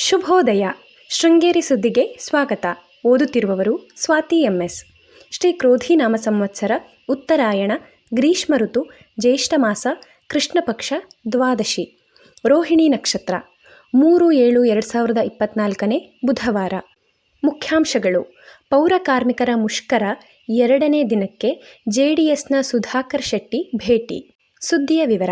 ಶುಭೋದಯ. ಶೃಂಗೇರಿ ಸುದ್ದಿಗೆ ಸ್ವಾಗತ. ಓದುತ್ತಿರುವವರು ಸ್ವಾತಿ ಎಂ ಎಸ್ ಶ್ರೀ ಕ್ರೋಧಿ ನಾಮ ಸಂವತ್ಸರ, ಉತ್ತರಾಯಣ, ಗ್ರೀಷ್ಮ ಋತು, ಜ್ಯೇಷ್ಠ ಮಾಸ, ಕೃಷ್ಣ ಪಕ್ಷ, ದ್ವಾದಶಿ. ರೋಹಿಣಿ ನಕ್ಷತ್ರ. ಮೂರು ಏಳು ಎರಡು ಸಾವಿರದ ಇಪ್ಪತ್ನಾಲ್ಕನೇ ಬುಧವಾರ. ಮುಖ್ಯಾಂಶಗಳು. ಪೌರ ಕಾರ್ಮಿಕರ ಮುಷ್ಕರ ಎರಡನೇ ದಿನಕ್ಕೆ ಜೆಡಿಎಸ್ನ ಸುಧಾಕರ್ ಶೆಟ್ಟಿ ಭೇಟಿ. ಸುದ್ದಿಯ ವಿವರ.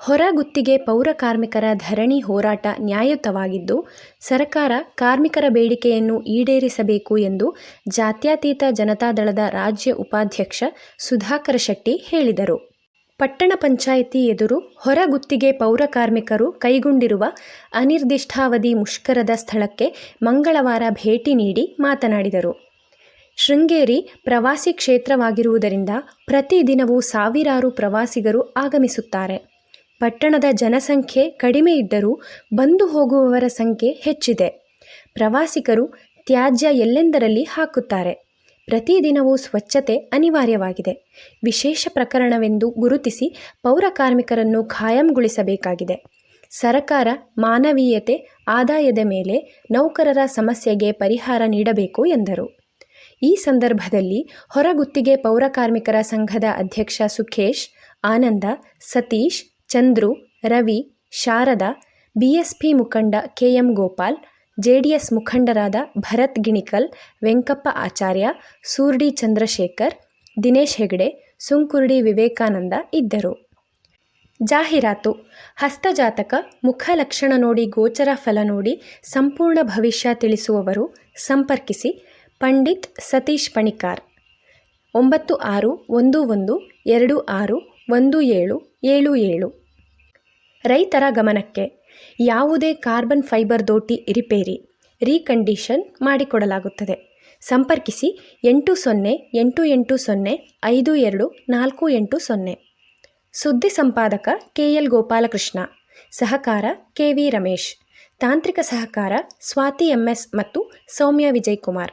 ಹೊರಗುತ್ತಿಗೆ ಪೌರ ಕಾರ್ಮಿಕರ ಧರಣಿ ಹೋರಾಟ ನ್ಯಾಯಯುತವಾಗಿದ್ದು, ಸರ್ಕಾರ ಕಾರ್ಮಿಕರ ಬೇಡಿಕೆಯನ್ನು ಈಡೇರಿಸಬೇಕು ಎಂದು ಜಾತ್ಯತೀತ ಜನತಾದಳದ ರಾಜ್ಯ ಉಪಾಧ್ಯಕ್ಷ ಸುಧಾಕರ ಶೆಟ್ಟಿ ಹೇಳಿದರು. ಪಟ್ಟಣ ಪಂಚಾಯಿತಿ ಎದುರು ಹೊರಗುತ್ತಿಗೆ ಪೌರ ಕಾರ್ಮಿಕರು ಕೈಗೊಂಡಿರುವ ಅನಿರ್ದಿಷ್ಟಾವಧಿ ಮುಷ್ಕರದ ಸ್ಥಳಕ್ಕೆ ಮಂಗಳವಾರ ಭೇಟಿ ನೀಡಿ ಮಾತನಾಡಿದರು. ಶೃಂಗೇರಿ ಪ್ರವಾಸಿ ಕ್ಷೇತ್ರವಾಗಿರುವುದರಿಂದ ಪ್ರತಿದಿನವೂ ಸಾವಿರಾರು ಪ್ರವಾಸಿಗರು ಆಗಮಿಸುತ್ತಾರೆ. ಪಟ್ಟಣದ ಜನಸಂಖ್ಯೆ ಕಡಿಮೆ ಇದ್ದರೂ ಬಂದು ಹೋಗುವವರ ಸಂಖ್ಯೆ ಹೆಚ್ಚಿದೆ. ಪ್ರವಾಸಿಗರು ತ್ಯಾಜ್ಯ ಎಲ್ಲೆಂದರಲ್ಲಿ ಹಾಕುತ್ತಾರೆ? ಪ್ರತಿದಿನವೂ ಸ್ವಚ್ಛತೆ ಅನಿವಾರ್ಯವಾಗಿದೆ. ವಿಶೇಷ ಪ್ರಕರಣವೆಂದು ಗುರುತಿಸಿ ಪೌರ ಕಾರ್ಮಿಕರನ್ನು ಖಾಯಂಗೊಳಿಸಬೇಕಾಗಿದೆ. ಸರಕಾರ ಮಾನವೀಯತೆ ಆದಾಯದ ಮೇಲೆ ನೌಕರರ ಸಮಸ್ಯೆಗೆ ಪರಿಹಾರ ನೀಡಬೇಕು ಎಂದರು. ಈ ಸಂದರ್ಭದಲ್ಲಿ ಹೊರಗುತ್ತಿಗೆ ಪೌರ ಕಾರ್ಮಿಕರ ಸಂಘದ ಅಧ್ಯಕ್ಷ ಸುಖೇಶ್, ಆನಂದ, ಸತೀಶ್ ಚಂದ್ರು, ರವಿ, ಶಾರದಾ, ಬಿಎಸ್ಪಿ ಮುಖಂಡ ಕೆಎಂ ಗೋಪಾಲ್, ಜೆಡಿಎಸ್ ಮುಖಂಡರಾದ ಭರತ್ ಗಿಣಿಕಲ್, ವೆಂಕಪ್ಪ ಆಚಾರ್ಯ, ಸೂರ್ಡಿ ಚಂದ್ರಶೇಖರ್, ದಿನೇಶ್ ಹೆಗಡೆ, ಸುಂಕುರ್ಡಿ ವಿವೇಕಾನಂದ ಇದ್ದರು. ಜಾಹೀರಾತು. ಹಸ್ತಜಾತಕ ಮುಖ ಲಕ್ಷಣ ನೋಡಿ ಗೋಚರ ಫಲ ನೋಡಿ ಸಂಪೂರ್ಣ ಭವಿಷ್ಯ ತಿಳಿಸುವವರು ಸಂಪರ್ಕಿಸಿ ಪಂಡಿತ್ ಸತೀಶ್ ಪಣಿಕಾರ್. ಒಂಬತ್ತು ಆರು ಒಂದು ಒಂದು ಎರಡು ಆರು ಒಂದು ಏಳು ಏಳು ಏಳು. ರೈತರ ಗಮನಕ್ಕೆ ಯಾವುದೇ ಕಾರ್ಬನ್ ಫೈಬರ್ ದೋಟಿ ರಿಪೇರಿ, ರೀಕಂಡೀಷನ್ ಮಾಡಿಕೊಡಲಾಗುತ್ತದೆ. ಸಂಪರ್ಕಿಸಿ ಎಂಟು ಸೊನ್ನೆ ಎಂಟು ಎಂಟು ಸೊನ್ನೆ ಐದು ಎರಡು ನಾಲ್ಕು ಎಂಟು ಸೊನ್ನೆ. ಸುದ್ದಿ ಸಂಪಾದಕ ಕೆ ಎಲ್ ಗೋಪಾಲಕೃಷ್ಣ, ಸಹಕಾರ ಕೆ ವಿ ರಮೇಶ್, ತಾಂತ್ರಿಕ ಸಹಕಾರ ಸ್ವಾತಿ ಎಂಎಸ್ ಮತ್ತು ಸೌಮ್ಯ ವಿಜಯ್ ಕುಮಾರ್.